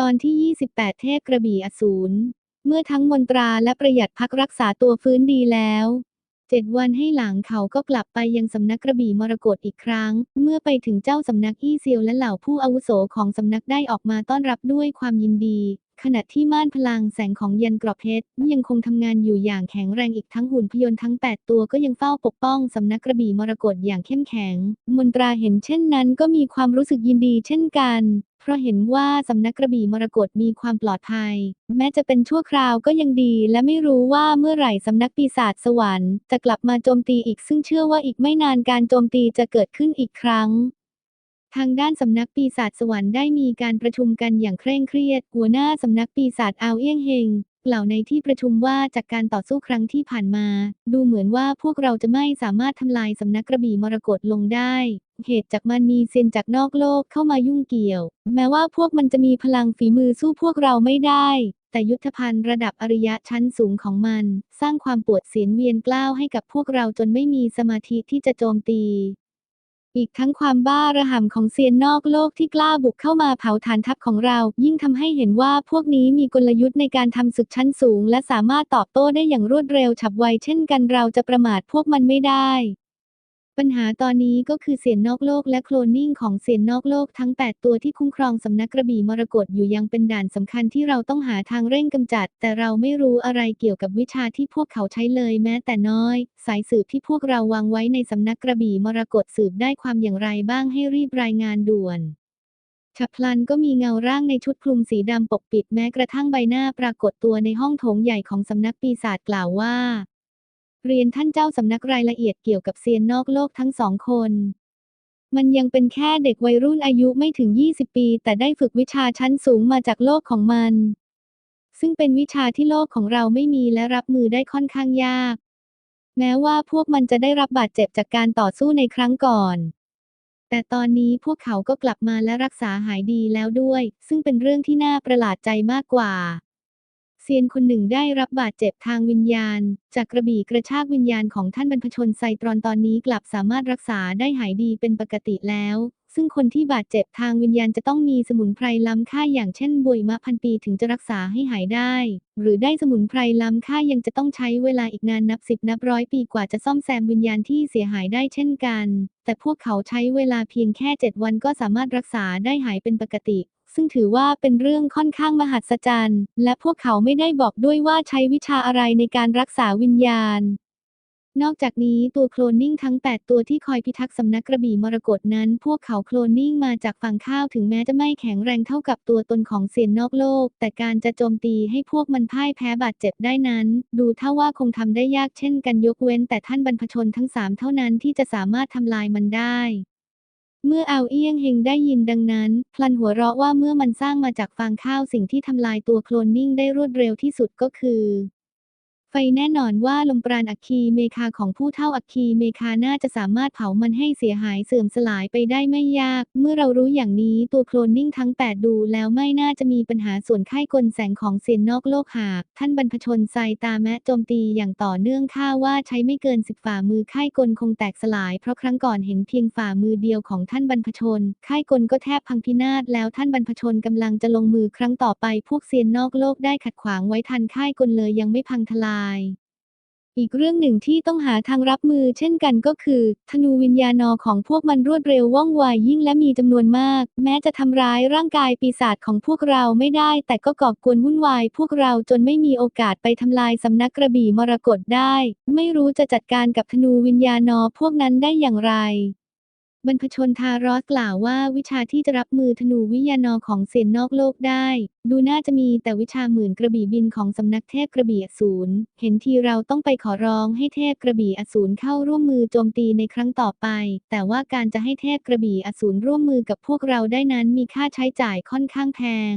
ตอนที่ 28 เทพกระบี่อสูร เมื่อทั้งมนตราและประหยัดพักรักษาตัวฟื้นดีแล้วเจ็ดวันให้หลังเขาก็กลับไปยังสำนักกระบี่มรกตอีกครั้ง เมื่อไปถึงเจ้าสำนักอี้เซียวและเหล่าผู้อาวุโสของสำนักได้ออกมาต้อนรับด้วยความยินดี ขณะที่ม่านพลังแสงของยันกรอบเพชรยังคงทำงานอยู่อย่างแข็งแรงอีกทั้งหุ่นพยนต์ทั้ง 8 ตัวก็ยังเฝ้าปกป้องสำนักกระบี่มรกตอย่างเข้มแข็ง มนตราเห็นเช่นนั้นก็มีความรู้สึกยินดีเช่นกัน เพราะเห็นว่าสำนักกระบี่มรกตมีความปลอดภัย แม้จะเป็นชั่วคราวก็ยังดี และไม่รู้ว่าเมื่อไหร่สำนักปีศาจสวรรค์จะกลับมาโจมตีอีกซึ่งเชื่อว่าอีกไม่นานการโจมตีจะเกิดขึ้นอีกครั้งทางด้านสำนักปีศาจสวรรค์ได้มีการประชุมกันอย่างเคร่งเครียด หัวหน้าสำนักปีศาจอาวเอี้ยงเฮง กล่าในที่ประชุมว่าจากการต่อสู้ครั้งที่ผ่านมา ดูเหมือนว่าพวกเราจะไม่สามารถทำลายสำนักกระบี่มรกตลงได้ เหตุจากมันมีเซนจากนอกโลกเข้ามายุ่งเกี่ยว แม้ว่าพวกมันจะมีพลังฝีมือสู้พวกเราไม่ได้ แต่ยุทธภัณฑ์ระดับอริยะชั้นสูงของมัน สร้างความปวดเสียนเวียนกล้าวให้กับพวกเราจนไม่มีสมาธิที่จะโจมตี อีกทั้งความบ้าระห่ำของเซียนนอกโลกที่กล้าบุกเข้ามาเผาฐานทัพของเรา ยิ่งทำให้เห็นว่าพวกนี้มีกลยุทธ์ในการทำศึกชั้นสูง และสามารถตอบโต้ได้อย่างรวดเร็วฉับไวเช่นกันเราจะประมาทพวกมันไม่ได้ ปัญหาตอนนี้ก็คือเสียนนอกโลกและโคลนนิ่งของเสียนนอกโลกทั้ง 8 ตัวที่คุ้มครองสำนักกระบี่มรกตอยู่ยังเป็นด่านสำคัญที่เราต้องหาทางเร่งกำจัด แต่เราไม่รู้อะไรเกี่ยวกับวิชาที่พวกเขาใช้เลยแม้แต่น้อย สายสืบที่พวกเราวางไว้ในสำนักกระบี่มรกตสืบได้ความอย่างไรบ้างให้รีบรายงานด่วนฉับพลันก็มีเงาร่างในชุดคลุมสีดำปกปิดแม้กระทั่งใบหน้าปรากฏตัวในห้องโถงใหญ่ของสำนักปีศาจกล่าวว่า เรียนท่านเจ้าสำนักรายละเอียดเกี่ยวกับเซียนนอกโลกทั้งสองคน มันยังเป็นแค่เด็กวัยรุ่นอายุไม่ถึง 20 ปี แต่ได้ฝึกวิชาชั้นสูงมาจากโลกของมัน ซึ่งเป็นวิชาที่โลกของเราไม่มีและรับมือได้ค่อนข้างยาก แม้ว่าพวกมันจะได้รับบาดเจ็บจากการต่อสู้ในครั้งก่อน แต่ตอนนี้พวกเขาก็กลับมาและรักษาหายดีแล้วด้วย ซึ่งเป็นเรื่องที่น่าประหลาดใจมากกว่า ซียนคนหนึ่งได้รับบาดเจ็บทางวิญญาณ จากกระบี่กระชากวิญญาณของท่านบรรพชนไซตรอนตอนนี้กลับสามารถรักษาได้หายดีเป็นปกติแล้ว ซึ่งคนที่บาดเจ็บทางวิญญาณจะต้องมีสมุนไพรล้ำค่าอย่างเช่นบวยมะพันปีถึงจะรักษาให้หายได้ หรือได้สมุนไพรล้ำค่ายังจะต้องใช้เวลาอีกนานนับสิบนับร้อยปีกว่าจะซ่อมแซมวิญญาณที่เสียหายได้เช่นกัน แต่พวกเขาใช้เวลาเพียงแค่เจ็ดวันก็สามารถรักษาได้หายเป็นปกติ ซึ่งถือว่าเป็นเรื่องค่อนข้างมหัศจรรย์ และพวกเขาไม่ได้บอกด้วยว่าใช้วิชาอะไรในการรักษาวิญญาณ นอกจากนี้ตัวโคลนนิ่งทั้ง 8 ตัวที่คอยพิทักษ์สำนักกระบี่มรกตนั้น พวกเขาโคลนนิ่งมาจากฝั่งข้าวถึงแม้จะไม่แข็งแรงเท่ากับตัวตนของเซียนนอกโลก แต่การจะโจมตีให้พวกมันพ่ายแพ้บาดเจ็บได้นั้น ดูเท่าว่าคงทำได้ยากเช่นกันยกเว้น แต่ท่านบรรพชนทั้งสามเท่านั้นที่จะสามารถทำลายมันได้ เมื่อเอาเอี้ยงเฮงได้ยินดังนั้น พลันหัวเราะว่าเมื่อมันสร้างมาจากฟางข้าวสิ่งที่ทำลายตัวโคลนนิ่งได้รวดเร็วที่สุดก็คือ ไฟแน่นอนว่าลมปราณอัคคีเมคาของผู้เท่าอัคคีเมคาน่าจะสามารถเผามันให้เสียหายเสื่อมสลายไปได้ไม่ยาก เมื่อเรารู้อย่างนี้ตัวโคลนนิ่งทั้ง 8 ดูแล้วไม่น่าจะมีปัญหาส่วนค่ายกลแสงของเซียนนอกโลกหาก ท่านบรรพชนไซตาแมะโจมตีอย่างต่อเนื่องค่าว่าใช้ไม่เกินสิบฝ่ามือค่ายกลคงแตกสลาย เพราะครั้งก่อนเห็นเพียงฝ่ามือเดียวของท่านบรรพชนค่ายกลก็แทบพังพินาศแล้วท่านบรรพชนกำลังจะลงมือครั้งต่อไปพวกเซียนนอกโลกได้ขัดขวางไว้ทันค่ายกลเลยยังไม่พังทลายอีกเรื่องหนึ่งที่ต้องหาทางรับมือเช่นกันก็คือ ธนูวิญญาณอของพวกมันรวดเร็วว่องไวยิ่งและมีจำนวนมาก แม้จะทำร้ายร่างกายปีศาจของพวกเราไม่ได้ แต่ก็ก่อกวนวุ่นวายพวกเราจนไม่มีโอกาสไปทำลายสำนักกระบี่มรกตได้ ไม่รู้จะจัดการกับธนูวิญญาณอพวกนั้นได้อย่างไร บรรพชนทารอสกล่าวว่าวิชาที่จะรับมือธนูวิญญาณอของเซียนนอกโลกได้ ดูน่าจะมีแต่วิชาหมื่นกระบี่บินของสำนักเทพกระบี่อสูรเห็นทีเราต้องไปขอร้องให้เทพกระบี่อสูรเข้าร่วมมือโจมตีในครั้งต่อไป แต่ว่าการจะให้เทพกระบี่อสูรร่วมมือกับพวกเราได้นั้นมีค่าใช้จ่ายค่อนข้างแพง